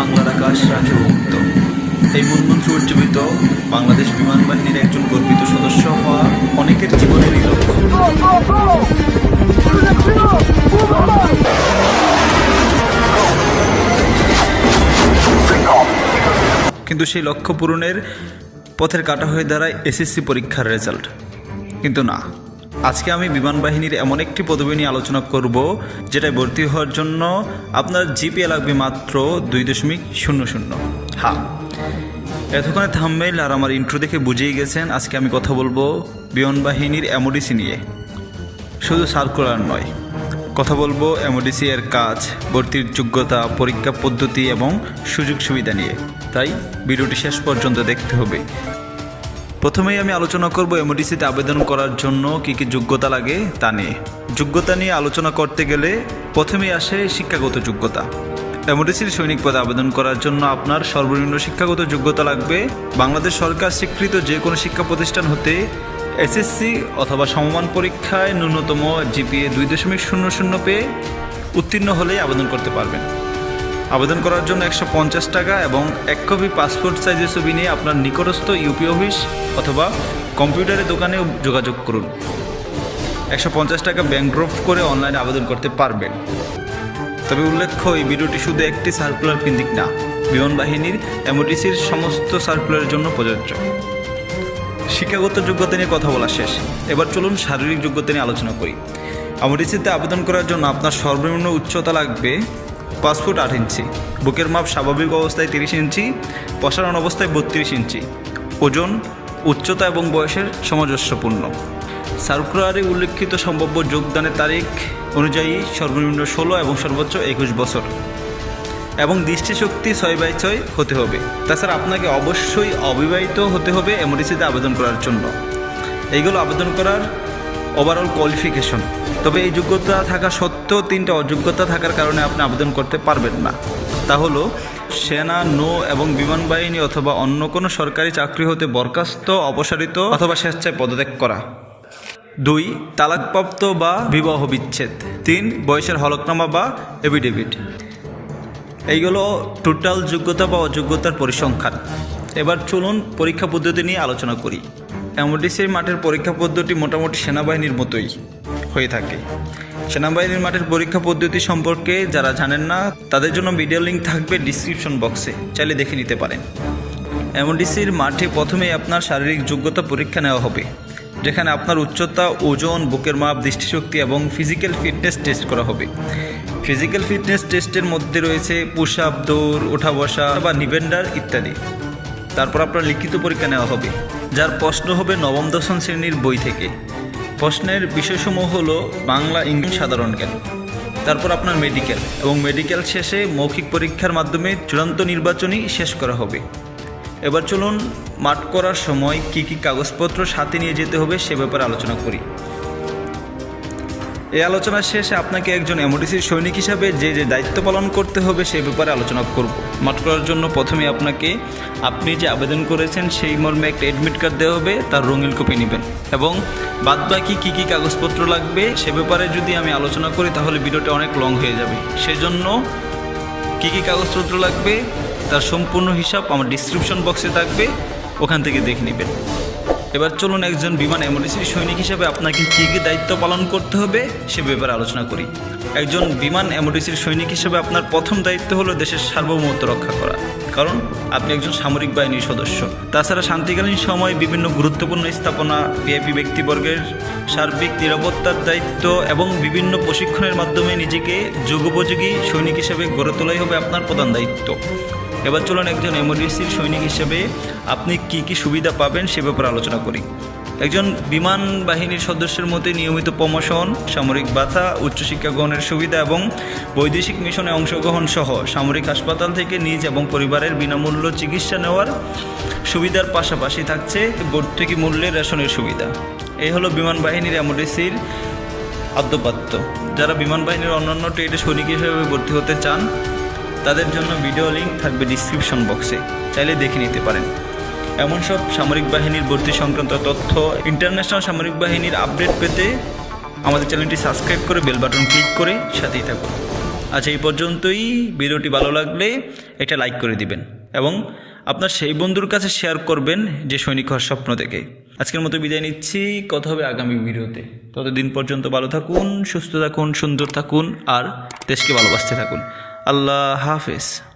বাংলার আকাশ রাখে মুক্ত এই মূলমন্ত্র উজ্জীবিত বাংলাদেশ বিমান বাহিনীর একজন গর্বিত সদস্য হওয়া অনেকের on! কিন্তু সেই লক্ষ্য পূরণের পথের কাটা হয়ে দাঁড়ায় এসএসসি পরীক্ষার রেজাল্ট। কিন্তু না। আজকে আমি বিমান বাহিনীর এমন একটি পদবি নিয়ে আলোচনা করব, যেটায় ভর্তি হওয়ার জন্য আপনার জিপিএ লাগবে মাত্র দুই দশমিক শূন্য শূন্য। হ্যাঁ। এতক্ষণে থামমেল আর আমার ইন্ট্রো দেখে বুঝেই গেছেন আজকে আমি কথা বলব বিমান বাহিনীর এমওডিসি নিয়ে। শুধু সার্কুলার নয়, কথা বলব এমওডিসি এর কাজ, ভর্তির যোগ্যতা, পরীক্ষা পদ্ধতি এবং সুযোগ সুবিধা নিয়ে। তাই ভিডিওটি শেষ পর্যন্ত দেখতে হবে। প্রথমেই আমি আলোচনা করব এমওডিসিতে আবেদন করার জন্য কী কী যোগ্যতা লাগে তা নিয়ে। যোগ্যতা নিয়ে আলোচনা করতে গেলে প্রথমেই আসে শিক্ষাগত যোগ্যতা। এমওডিসির সৈনিক পদে আবেদন করার জন্য আপনার সর্বনিম্ন শিক্ষাগত যোগ্যতা লাগবে। বাংলাদেশ সরকার স্বীকৃত যে কোনো শিক্ষা প্রতিষ্ঠান হতে এসএসসি অথবা সমমান পরীক্ষায় ন্যূনতম জিপিএ দুই দশমিক শূন্য শূন্য পেয়ে উত্তীর্ণ হলেই আবেদন করতে পারবেন। আবেদন করার জন্য একশো পঞ্চাশ টাকা এবং এক কপি পাসপোর্ট সাইজের ছবি নিয়ে আপনার নিকটস্থ ইউপি অফিস অথবা কম্পিউটারের দোকানেও যোগাযোগ করুন। একশো পঞ্চাশ টাকা ব্যাংক ড্রপ করে অনলাইনে আবেদন করতে পারবেন। তবে উল্লেখ্য, এই ভিডিওটি শুধু একটি সার্কুলার কেন্দ্রিক না, বিমান বাহিনীর এমওটিসির সমস্ত সার্কুলারের জন্য প্রযোজ্য। শিক্ষাগত যোগ্যতা নিয়ে কথা বলা শেষ। এবার চলুন শারীরিক যোগ্যতা নিয়ে আলোচনা করি। এমওটিসিতে আবেদন করার জন্য আপনার সর্বনিম্ন উচ্চতা লাগবে পাঁচ ফুট আট ইঞ্চি। বুকের মাপ স্বাভাবিক অবস্থায় তিরিশ ইঞ্চি, প্রসারণ অবস্থায় বত্রিশ ইঞ্চি। ওজন, উচ্চতা এবং বয়সের সামঞ্জস্যপূর্ণ। সার্কুলারে উল্লেখিত সম্ভাব্য যোগদানের তারিখ অনুযায়ী সর্বনিম্ন ষোলো এবং সর্বোচ্চ একুশ বছর। এবং দৃষ্টিশক্তি ছয় বাই ছয় হতে হবে। তাছাড়া আপনাকে অবশ্যই অবিবাহিত হতে হবে এমডিসিতে আবেদন করার জন্য। এইগুলো আবেদন করার ওভারঅল কোয়ালিফিকেশন তবে এই যোগ্যতা থাকা সত্ত্বেও তিনটা অযোগ্যতা থাকার কারণে আপনি আবেদন করতে পারবেন না। তা হলো, সেনা, নৌ এবং বিমান বাহিনী অথবা অন্য কোনো সরকারি চাকরি হতে বরখাস্ত, অপসারিত অথবা স্বেচ্ছায় পদত্যাগ করা। দুই, তালাকপ্রাপ্ত বা বিবাহ বিচ্ছেদ। তিন, বয়সের হলকনামা বা এভিডেভিট এইগুলো টোটাল যোগ্যতা বা অযোগ্যতার পরিসংখ্যান। এবার চলুন পরীক্ষা পদ্ধতি নিয়ে আলোচনা করি। এমডিসির মাঠের পরীক্ষা পদ্ধতি মোটামুটি সেনাবাহিনীর মতোই হয়ে থাকে। সেনাবাহিনীর মাঠের পরীক্ষা পদ্ধতি সম্পর্কে যারা জানেন না, তাদের জন্য ভিডিও লিঙ্ক থাকবে ডিসক্রিপশন বক্সে। চাইলে দেখে নিতে পারেন। এমডিসির মাঠে প্রথমেই আপনার শারীরিক যোগ্যতা পরীক্ষা নেওয়া হবে, যেখানে আপনার উচ্চতা, ওজন, বুকের মাপ, দৃষ্টিশক্তি এবং ফিজিক্যাল ফিটনেস টেস্ট করা হবে। ফিজিক্যাল ফিটনেস টেস্টের মধ্যে রয়েছে পুশ আপ দৌড় ওঠা বসা বা নিবেন্ডার ইত্যাদি। তারপর আপনার লিখিত পরীক্ষা নেওয়া হবে। যার প্রশ্ন হবে নবম, দশম শ্রেণির বই থেকে। প্রশ্নের বিষয়সমূহ হলো বাংলা ইংলিশ সাধারণ জ্ঞান। তারপর আপনার মেডিকেল এবং মেডিকেল শেষে মৌখিক পরীক্ষার মাধ্যমে চূড়ান্ত নির্বাচনী শেষ করা হবে। এবার চলুন মাঠ করার সময় কি কি কাগজপত্র সাথে নিয়ে যেতে হবে সে ব্যাপারে আলোচনা করি। এই আলোচনা শেষে আপনাকে একজন এমওডিসির সৈনিক হিসাবে যে যে দায়িত্ব পালন করতে হবে সে ব্যাপারে আলোচনা করব। মাঠ করার জন্য প্রথমে আপনাকে আপনি যে আবেদন করেছেন সেই মর্মে একটা অ্যাডমিট কার্ড দেওয়া হবে, তার রঙিন কপি নেবেন। এবং বাদবাকি কী কী কাগজপত্র লাগবে সে ব্যাপারে যদি আমি আলোচনা করি, তাহলে ভিডিওটা অনেক লং হয়ে যাবে। সেজন্য কী কী কাগজপত্র লাগবে, তার সম্পূর্ণ হিসাব আমার ডিসক্রিপশন বক্সে থাকবে, ওখান থেকে দেখে নেবেন। এবার চলুন একজন বিমান এমডিসির সৈনিক হিসেবে আপনাকে কী কী দায়িত্ব পালন করতে হবে সে ব্যাপারে আলোচনা করি। একজন বিমান এমডিসির সৈনিক হিসেবে আপনার প্রথম দায়িত্ব হলো দেশের সার্বভৌমত্ব রক্ষা করা। কারণ আপনি একজন সামরিক বাহিনীর সদস্য। তাছাড়া শান্তিকালীন সময় বিভিন্ন গুরুত্বপূর্ণ স্থাপনা, ভিআইপি ব্যক্তিবর্গের সার্বিক নিরাপত্তার দায়িত্ব এবং বিভিন্ন প্রশিক্ষণের মাধ্যমে নিজেকে যুগোপযোগী সৈনিক হিসেবে গড়ে তোলাই হবে আপনার প্রধান দায়িত্ব। এবার চলুন একজন এমডিসির সৈনিক হিসেবে আপনি কি কি সুবিধা পাবেন সে ব্যাপারে আলোচনা করি। একজন বিমান বাহিনীর সদস্যের মধ্যে নিয়মিত প্রমোশন, সামরিক বাথা উচ্চশিক্ষা গ্রহণের সুবিধা এবং বৈদেশিক মিশনে অংশগ্রহণ সহ সামরিক হাসপাতাল থেকে নিজ এবং পরিবারের বিনামূল্য চিকিৎসা নেওয়ার সুবিধার পাশাপাশি থাকছে ভর্তুকি মূল্যে রেশনের সুবিধা। এই হলো বিমান বাহিনীর এমডিসির আদ্যপাত্য যারা বিমান বাহিনীর অন্যান্য ট্রেডে সৈনিক হিসেবে ভর্তি হতে চান তাদের জন্য ভিডিও লিঙ্ক থাকবে ডিসক্রিপশন বক্সে চাইলে দেখে নিতে পারেন। এমন সব সামরিক বাহিনীর ভর্তি সংক্রান্ত তথ্য ইন্টারন্যাশনাল সামরিক বাহিনীর আপডেট পেতে আমাদের চ্যানেলটি সাবস্ক্রাইব করে বেল বাটন ক্লিক করে সাথেই থাকুন। আজ এই পর্যন্তই। ভিডিওটি ভালো লাগলে একটা লাইক করে দিবেন এবং আপনার সেই বন্ধুর কাছে শেয়ার করবেন যে সৈনিক হওয়ার স্বপ্ন থেকে আজকের মতো বিদায় নিচ্ছি। কথা হবে আগামী ভিডিওতে। ততদিন পর্যন্ত ভালো থাকুন, সুস্থ থাকুন, সুন্দর থাকুন, আর দেশকে ভালোবাসতে থাকুন। আল্লাহ হাফেজ।